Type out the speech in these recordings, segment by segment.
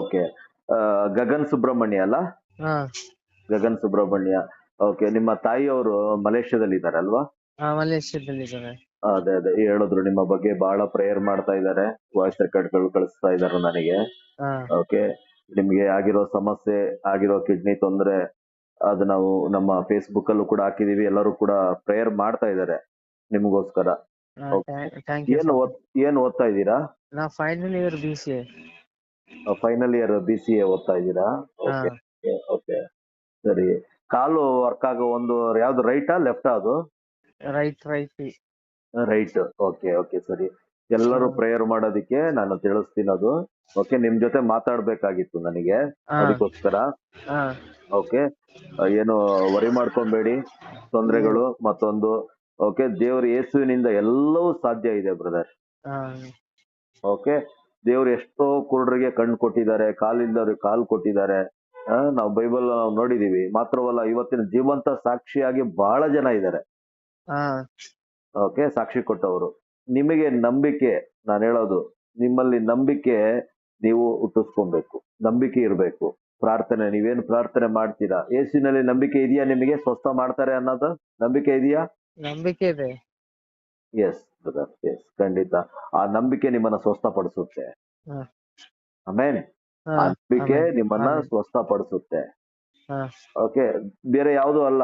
Okay Gagan Subrahmanya ಅಲ್ಲ? ಹಾ. Gagan Subrahmanya. Okay ನಿಮ್ಮ ತಾಯಿಯವರು ಮಲೇಷ್ಯಾದಲ್ಲಿ ಇದಾರೆ ಅಲ್ವಾ ಮಲೇಷ್ಯಾದಲ್ಲಿ ಇದ್ದಾರೆ ಅದೇ. ಅದೇ ಹೇಳಿದ್ರು ನಿಮ್ಮ ಬಗ್ಗೆ ಬಹಳ ಪ್ರೇಯರ್ ಮಾಡ್ತಾ ಇದ್ದಾರೆ. ವಾಯ್ಸ್ ರೆಕಾರ್ಡ್ಗಳು ಕಳಿಸ್ತಾ ಇದ್ದಾರೆ ನನಗೆ. ಹಾ. ಓಕೆ ನಿಮ್ಗೆ ಆಗಿರೋ ಸಮಸ್ಯೆ ಆಗಿರೋ ಕಿಡ್ನಿ ತೊಂದ್ರೆ ಅದು ನಾವು ನಮ್ಮ ಫೇಸ್ಬುಕ್ ಅಲ್ಲೂ ಕೂಡ ಹಾಕಿದೀವಿ. ಎಲ್ಲರೂ ಕೂಡ ಪ್ರೇಯರ್ ಮಾಡ್ತಾ ಇದ್ದಾರೆ ನಿಮ್ಗೋಸ್ಕರ. ಥ್ಯಾಂಕ್ ಯು ಏನ್ ಓದ್ ಏನ್ ಓದ್ತಾ ಇದ್ದೀರಾ? ನಾ final year B C A final year B C A ಓದ್ತಾ ಇದ್ದೀರಾ? ಓಕೆ ಓಕೆ ಸರಿ. ಕಾಲು ವರ್ಕ್ ಆಗೋ ಒಂದು ಯಾವ್ದು ರೈಟಾ ಲೆಫ್ಟ್ ಅದು? Right right right okay okay ಸರಿ. ಎಲ್ಲರೂ ಪ್ರೇಯರ್ ಮಾಡೋದಿಕ್ಕೆ ನಾನು ತಿಳಿಸ್ತೀನಿ ಅದು. ಓಕೆ ನಿಮ್ ಜೊತೆ ಮಾತಾಡ್ಬೇಕಾಗಿತ್ತು ನನಗೆ. ಅದಕ್ಕೋಸ್ಕರ. ಓಕೆ ಏನು ವರಿ ಮಾಡ್ಕೊಬೇಡಿ. ತೊಂದರೆಗಳು ಮತ್ತೊಂದು. ಓಕೆ ದೇವ್ರ ಯೇಸುವಿನಿಂದ ಎಲ್ಲವೂ ಸಾಧ್ಯ ಇದೆ ಬ್ರದರ್ ಓಕೆ ದೇವ್ರು ಎಷ್ಟೋ ಕುರುಡರಿಗೆ ಕಣ್ಣು ಕೊಟ್ಟಿದ್ದಾರೆ ಕಾಲಿಲ್ಲದವ್ರಿಗೆ ಕಾಲು ಕೊಟ್ಟಿದ್ದಾರೆ. ನಾವು ಬೈಬಲ್ ನಾವು ನೋಡಿದೀವಿ. ಮಾತ್ರವಲ್ಲ ಇವತ್ತಿನ ಜೀವಂತ ಸಾಕ್ಷಿಯಾಗಿ ಬಹಳ ಜನ ಇದ್ದಾರೆ. ಓಕೆ ಸಾಕ್ಷಿ ಕೊಟ್ಟವರು. ನಿಮಗೆ ನಂಬಿಕೆ ನಾನು ಹೇಳೋದು ನಿಮ್ಮಲ್ಲಿ ನಂಬಿಕೆ ನೀವು ಹುಟ್ಟಿಸ್ಕೊಬೇಕು. ನಂಬಿಕೆ ಇರಬೇಕು. ಪ್ರಾರ್ಥನೆ ನೀವೇನು ಪ್ರಾರ್ಥನೆ ಮಾಡ್ತೀರಾ? ಯೇಸುವಿನಲ್ಲಿ ನಂಬಿಕೆ ಇದೆಯಾ ನಿಮಗೆ? ಸ್ವಸ್ಥ ಮಾಡ್ತಾರೆ ಅನ್ನೋದು? ನಂಬಿಕೆ ಇದೆಯಾ? ನಂಬಿಕೆ ಇದೆ. ಎಸ್ ಬ್ರದರ್ ಎಸ್ ಖಂಡಿತ. ಆ ನಂಬಿಕೆ ನಿಮ್ಮನ್ನ ಸ್ವಸ್ಥಪಡಿಸುತ್ತೆ. ಪಡಿಸುತ್ತೆ ಆಮೇನ್ ನಂಬಿಕೆ. ನಿಮ್ಮನ್ನ ಸ್ವಸ್ಥ ಸ್ವಸ್ಥಪಡಿಸುತ್ತೆ. ಓಕೆ ಬೇರೆ ಯಾವುದು ಅಲ್ಲ.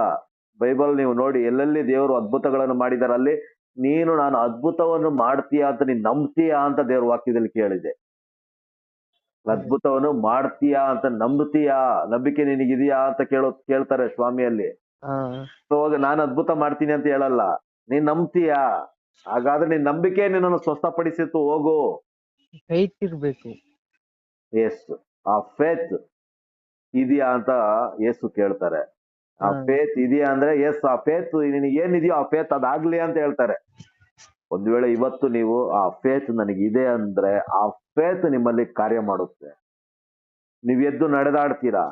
ಬೈಬಲ್ ನೀವು ನೋಡಿ ಎಲ್ಲೆಲ್ಲಿ ದೇವರು ಅದ್ಭುತಗಳನ್ನು ಮಾಡಿದಾರೆ ಅಲ್ಲಿ ನೀನು ನಾನು ಅದ್ಭುತವನ್ನು ಮಾಡ್ತೀಯಾ ಅಂತ ನೀನ್ ನಂಬ್ತೀಯಾ ಅಂತ ದೇವ್ರ ವಾಕ್ಯದಲ್ಲಿ ಕೇಳಿದೆ. ಅದ್ಭುತವನ್ನು ಮಾಡ್ತೀಯಾ ಅಂತ ನಂಬ್ತೀಯಾ? ನಂಬಿಕೆ ನಿನಗಿದೆಯಾ ಅಂತ ಕೇಳೋ ಕೇಳ್ತಾರೆ ಸ್ವಾಮಿಯಲ್ಲಿ. ಸೊ ನಾನು ಅದ್ಭುತ ಮಾಡ್ತೀನಿ ಅಂತ ಹೇಳಲ್ಲ. ನೀನ್ ನಂಬ್ತೀಯಾ? ಹಾಗಾದ್ರೆ ನಿನ್ ನಂಬಿಕೆ ನಿನ್ನನ್ನು ಸ್ವಸ್ಥಪಡಿಸಿತ್ತು ಹೋಗು. ಫೈಟ್ ಇರ್ಬೇಕು ಎಸ್ ಆ ಫೇತ್ ಇದೆಯಾ ಅಂತ ಯೇಸು ಕೇಳ್ತಾರೆ. ಆ ಫೇತ್ ಇದೆಯಾ ಅಂದ್ರೆ ಎಸ್ ಆ ಫೇತ್ ನಿನಗೆ ಏನಿದೆಯೋ ಆ ಫೇತ್ ಅದಾಗ್ಲಿ ಅಂತ ಹೇಳ್ತಾರೆ. ಒಂದ್ ವೇಳೆ ಇವತ್ತು ನೀವು ಆ ಫೇತ್ ನನಗಿದೆ ಅಂದ್ರೆ ಆ ಫೇತ್ ನಿಮ್ಮಲ್ಲಿ ಕಾರ್ಯ ಮಾಡುತ್ತೆ. ನೀವ್ ಎದ್ದು ನಡೆದಾಡ್ತೀರಾ?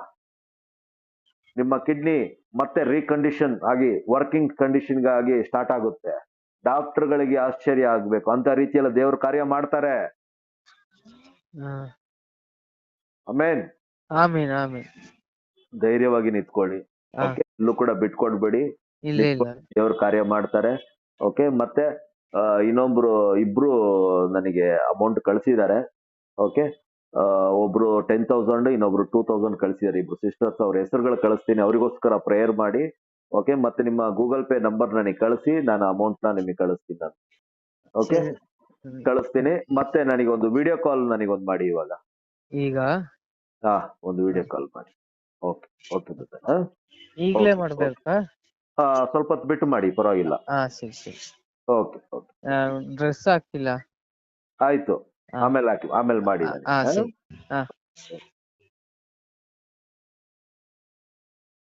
ನಿಮ್ಮ ಕಿಡ್ನಿ ಮತ್ತೆ ರೀಕಂಡೀಷನ್ ಆಗಿ ವರ್ಕಿಂಗ್ ಕಂಡೀಷನ್ಗಾಗಿ ಸ್ಟಾರ್ಟ್ ಆಗುತ್ತೆ. ಡಾಕ್ಟರ್ಗಳಿಗೆ ಆಶ್ಚರ್ಯ ಆಗ್ಬೇಕು. ಅಂತ ರೀತಿಯಲ್ಲ ದೇವ್ರ ಕಾರ್ಯ ಮಾಡ್ತಾರೆ. ಆಮೇನ್? ಆಮೇನ್ ಆಮೇನ್. ಧೈರ್ಯವಾಗಿ ನಿಂತ್ಕೊಳ್ಳಿ. ಓಕೆ. ಇಲ್ಲೂ ಕೂಡ ಬಿಟ್ಕೊಡ್ಬೇಡಿ. ದೇವ್ರ ಕಾರ್ಯ ಮಾಡ್ತಾರೆ. ಓಕೆ. ಮತ್ತೆ ಇನ್ನೊಬ್ರು ಇಬ್ರು ನನಗೆ ಅಮೌಂಟ್ ಕಳ್ಸಿದ್ದಾರೆ. ಓಕೆ. ಒಬ್ರು ಟೆನ್ ತೌಸಂಡ್ ಇನ್ನೊಬ್ರು ಟೂ ತೌಸಂಡ್ ಕಳ್ಸಿದ್ದಾರೆ. ಇಬ್ರು ಸಿಸ್ಟರ್ಸ್ ಅವ್ರ ಹೆಸರುಗಳು ಕಳಿಸ್ತೀನಿ. ಅವರಿಗೋಸ್ಕರ ಪ್ರೇಯರ್ ಮಾಡಿ. ಓಕೆ ಮತ್ತೆ ನಿಮ್ಮ ಗೂಗಲ್ ಪೇ ನಂಬರ್ ನನಗೆ ಕಳಿಸಿ ನಾನು ಅಮೌಂಟ್ನ ನಿಮಗೆ ಕಳಿಸ್ತೀನಿ ನಾನು. ಓಕೆ ಕಳಿಸ್ತೀನಿ. ಮತ್ತೆ ನನಗೆ ಒಂದು ವಿಡಿಯೋ ಕಾಲ್ ನನಗೆ ಒಂದು ಮಾಡಿ ಇವಾಗ. ಈಗ? ಹಾ ಒಂದು ವಿಡಿಯೋ ಕಾಲ್ ಮಾಡಿ. ಓಕೆ ಓಕೆ ಹಾ? ಈಗಲೇ ಮಾಡಬೇಕಾ? ಮಾಡ್ಬೇಕಾ ಸ್ವಲ್ಪ ಹೊತ್ತು ಬಿಟ್ಟು ಮಾಡಿ ಪರವಾಗಿಲ್ಲ. ಹಾ ಸರಿ ಸರಿ. ಓಕೆ ಓಕೆ ಡ್ರೆಸ್ ಹಾಕಿಲ್ಲ ಆಯ್ತು. ಆಮೇಲೆ ಹಾಕಿ ಆಮೇಲೆ ಮಾಡಿ ಹಾ? ಸರಿ. ಹಾ.